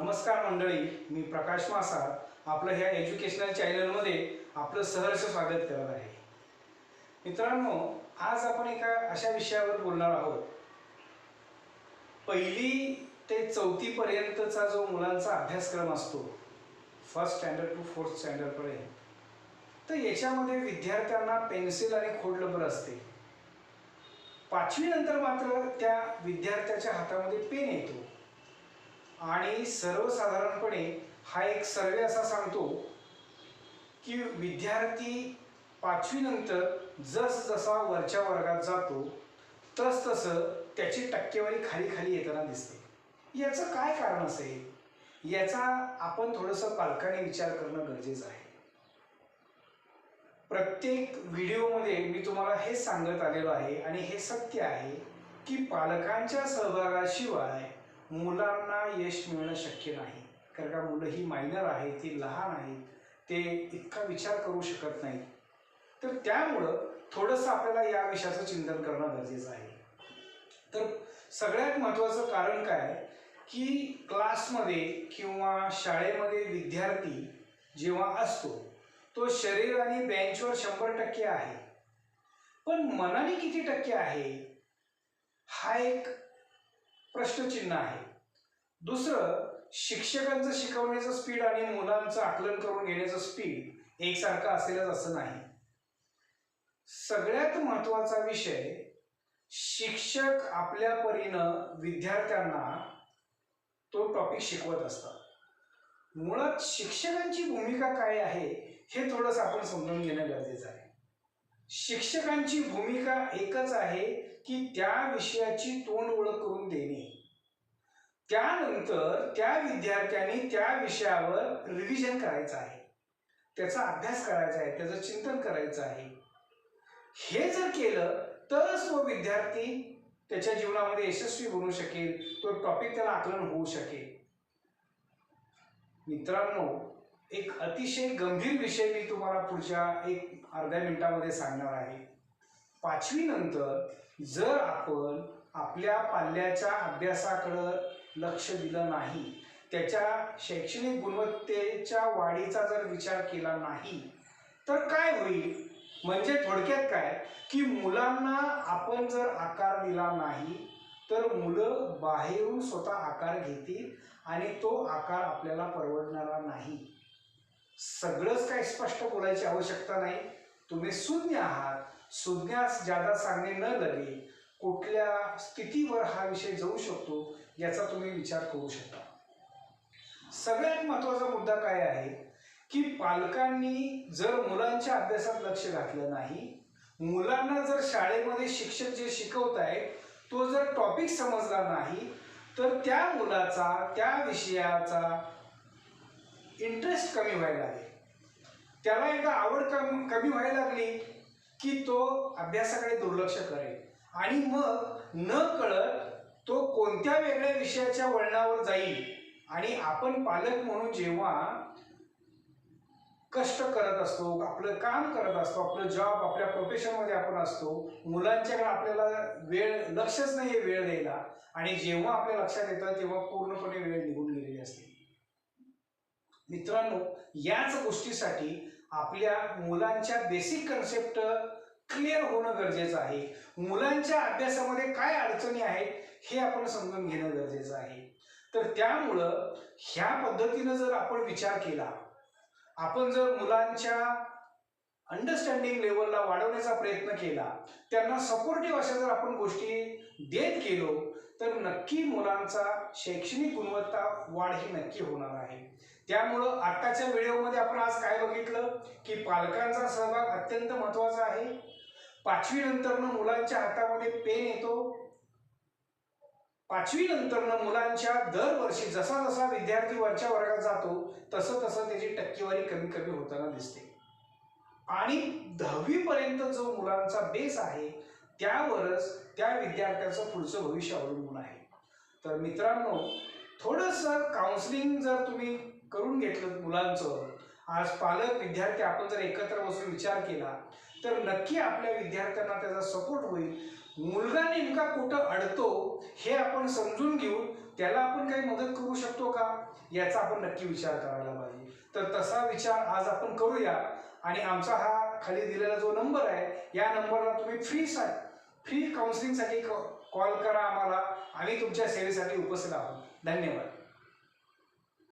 नमस्कार मंडळी मी प्रकाश मासाळ. आपलं ह्या एज्युकेशनल चॅनलमध्ये आपलं सहर्ष स्वागत करत आहे. मित्रांनो आज आपण एका अशा विषयावर बोलणार आहोत. पहिली ते चौथीपर्यंतचा जो मुलांचा अभ्यासक्रम असतो फर्स्ट स्टँडर्ड टू फोर्थ स्टँडर्डपर्यंत तर याच्यामध्ये विद्यार्थ्यांना पेन्सिल आणि खोडलबर असते. पाचवी नंतर मात्र त्या विद्यार्थ्याच्या हातामध्ये पेन येतो. आणि सर्वसाधारणपणे हा एक सर्वे असा सांगतो की विद्यार्थी पाचवीनंतर जसजसा वरच्या वर्गात जातो तस तसं त्याची टक्केवारी खाली खाली येताना दिसते. याचं काय कारण असेल? याचा आपण थोडंसं पालकांनी विचार करणं गरजेचं आहे. प्रत्येक व्हिडिओमध्ये मी तुम्हाला हेच सांगत आलेलो आहे आणि हे सत्य आहे की पालकांच्या सहभागाशिवाय मुलांना यश मिळणं शक्य नाही. कारण का मुलं ही मायनर आहे ती लहान आहेत ते इतका विचार करू शकत नाहीत. तर त्यामुळं थोडंसं आपल्याला या विषयाचं चिंतन करणं गरजेचं आहे. तर सगळ्यात महत्त्वाचं कारण काय की क्लासमध्ये किंवा शाळेमध्ये विद्यार्थी जेव्हा असतो तो शरीर आणि बेंचवर शंभर टक्के आहे. पण मनाने किती टक्के आहे? हा एक प्रश्नचिन्ह आहे. दुसरं शिक्षकांचं शिकवण्याचं स्पीड आणि मुलांचं आकलन करून घेण्याचं स्पीड एकसारखं असेलच असं नाही. सगळ्यात महत्त्वाचा विषय शिक्षक आपल्या परीनं विद्यार्थ्यांना तो टॉपिक शिकवत असतात. मुळात शिक्षकांची भूमिका काय आहे हे थोडंसं आपण समजून घेणं गरजेचं आहे. शिक्षकांची भूमिका एकच आहे की त्या विषयाची तोंड ओळख करून देणे. त्यानंतर त्या विद्यार्थ्यांनी त्या विषयावर रिव्हिजन करायचं आहे. त्याचा अभ्यास करायचा आहे त्याचं चिंतन करायचं आहे. हे जर केलं तरच तो विद्यार्थी त्याच्या जीवनामध्ये यशस्वी बनू शकेल तो टॉपिक त्याला आकलन होऊ शकेल. मित्रांनो एक अतिशय गंभीर विषय मी तुम्हाला पुढच्या एक अर्ध्या मिनिटामध्ये सांगणार आहे. पाचवी नंतर जर आपण आपल्या पाल्याच्या अभ्यासाकडं लक्ष दिलं नाही त्याच्या शैक्षणिक गुणवत्तेच्या वाढीचा जर विचार केला नाही तर काय होईल? म्हणजे थोडक्यात काय? की मुलांना आपण जर आकार दिला नाही तर मुलं बाहेरून स्वतः आकार घेतील आणि तो आकार आपल्याला परवडणारा नाही. सगळंच काही स्पष्ट बोलायची आवश्यकता नाही. तुम्ही शून्य आहात. शून्यास ज्यादा सांगणे न लगे कुठल्या स्थितीवर हा विषय जाऊ शकतो याचा तुम्ही विचार करू शकता. सगळ्यात महत्त्वाचा मुद्दा काय आहे? की पालकांनी जर मुलांच्या अभ्यासात लक्ष घातलं नाही मुलांना जर शाळेमध्ये शिक्षक जे शिकवत आहे तो जर टॉपिक समजला नाही तर त्या मुलाचा त्या विषयाचा इंटरेस्ट कमी व्हायला लागेल. त्याला एकदा आवड कमी कमी व्हायला लागली की तो अभ्यासाकडे दुर्लक्ष करेल. आणि मग न कळत तो कोणत्या वेगळ्या विषयाच्या वळणावर जाईल आणि आपण पालक म्हणून जेव्हा कष्ट करत असतो आपलं काम करत असतो आपलं जॉब आपल्या प्रोफेशनमध्ये आपण असतो मुलांच्याकडे आपल्याला वेळ लक्षच नाही आहे वेळ द्यायला. आणि जेव्हा आपल्या लक्षात येतं तेव्हा पूर्णपणे वेळ निघून गेलेली असते. मित्रांनो याच गोष्टीसाठी आपल्या मुलांच्या बेसिक कन्सेप्ट क्लिअर होणं गरजेचं आहे. मुलांच्या अभ्यासामध्ये काय अडचणी आहेत हे आपण समजून घेणं गरजेचं आहे. तर त्यामुळं ह्या पद्धतीनं जर आपण विचार केला आपण जर मुलांच्या अंडरस्टँडिंग लेवलला वाढवण्याचा प्रयत्न केला त्यांना सपोर्टिव्ह अशा जर आपण गोष्टी देत गेलो तर नक्की मुलांचा शैक्षणिक गुणवत्ता वाढ ही नक्की होणार आहे. त्यामुळं आत्ताच्या व्हिडिओमध्ये आपण आज काय बघितलं? की पालकांचा सहभाग अत्यंत महत्त्वाचा आहे. पाचवी नंतरनं मुलांच्या हातामध्ये पेन येतो. पाचवी नंतरनं मुलांच्या दरवर्षी जसा जसा विद्यार्थी वरच्या वर्गात जातो तसं तसं त्याची टक्केवारी कमी कमी होताना दिसते. आणि दहावीपर्यंत जो मुलांचा बेस आहे त्यावरच त्या विद्यार्थ्याचं पुढचं भविष्य अवलंबून आहे. तर मित्रांनो थोडंसं काउन्सिलिंग जर तुम्ही करून घेतलं मुलांचं आज पालक विद्यार्थी आपण जर एकत्र बसून विचार केला तर नक्की आपल्या विद्यार्थ्यांना त्याचा सपोर्ट होईल. मुलगा नेमका कुठं अडतो हे आपण समजून घेऊन त्याला आपण काही मदत करू शकतो का? याचा आपण नक्की विचार करायला पाहिजे. तर तसा विचार आज आपण करूया. आणि आमचा हा खाली दिलेला जो नंबर आहे या नंबरला तुम्ही फ्री सा फ्री काउन्सिलिंगसाठी कॉल करा आम्हाला. आम्ही तुमच्या सेवेसाठी उपस्थित आहोत. धन्यवाद.